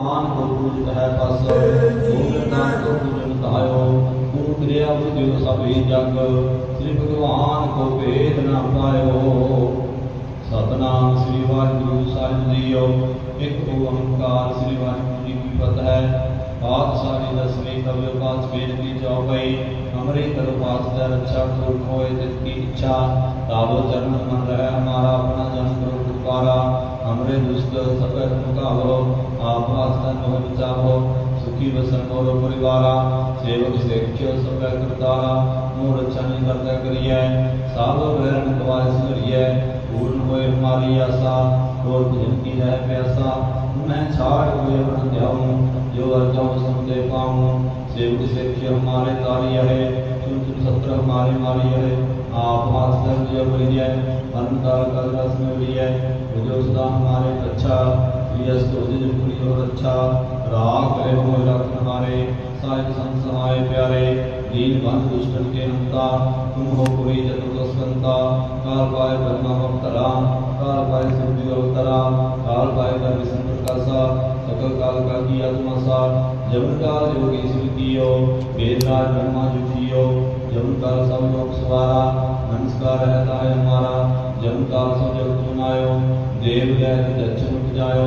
ਆਨ ਗੁਰੂ ਹੈ ਬਸ ਗੁਰਦਾਂ ਤੋਂ ਗੁਰਨ ਧਾਇਓ ਗੁਰੂ ਕਿਰਿਆ ਬੁਝਿਓ ਸਭੇ ਜਗ ਸ੍ਰੀ ਭਗਵਾਨ ਕੋ ਭੇਦ ਨਾ ਪਾਇਓ। ਸਤਨਾਮ ਸ੍ਰੀ ਵਾਹਿਗੁਰੂ ਸਾਹਿਬ ਜੀਓ। ਇੱਕ ਓੰਕਾਰ ਸ੍ਰੀ ਵਾਹਿਗੁਰੂ ਜੀ ਕੀ ਫਤਿਹ ਆਪ ਸਾਰੇ ਦਸਵੇਂ ਕਵਿ ਪਾਸ ਵੇਦ ਕੀ ਜਾਓ ਗਈ ਹਮਰੇ ਕਰੋ ਪਾਸ ਦਾ ਰੱਛਾ ਕਰੋ ਹੋਏ ਜਿਸ ਕੀ ਇੱਛਾ ਤਾਵੋ ਜਨਮ ਮਨ ਰਹਾ सकल आप आस्था मोह बचावो सुखी वसन मोरो परिवारा सेवक सेख्य सब करतारा मोर रक्षा नहीं करता करिए साधो बैरन गवाए सुरिए पूर्ण होए हमारी आशा और भजन की है प्यासा मैं छाड़ हुए अपन ध्याऊं जो अर्जो सुनते पाऊँ सेवक सेख्य हमारे तारी है सुन सुन सत्र हमारे मारी है आप आस्था जो बलिए अनंताल कल रस में बलिए जो सदा हमारे अच्छा स्तोति जो प्रिय और अच्छा राग करे हो रख हमारे साहिब संत समाए प्यारे, दीन बंध दुष्टन के अंता तुम हो पुरी चतुर्दस्कंता काल पाए ब्रह्मा अवतरा, काल पाए सिद्धि अवतरा, काल पाए कर विष्णु प्रकाशा सकल काल का किया तुम आसा जब काल योगी कियो वेदराज ब्रह्मा जो कियो काल सब लोग सवारा नमस्कार रहता है हमारा ദേവകാരന്റെ അച്ഛൻ മുട്ടിച്ചായോ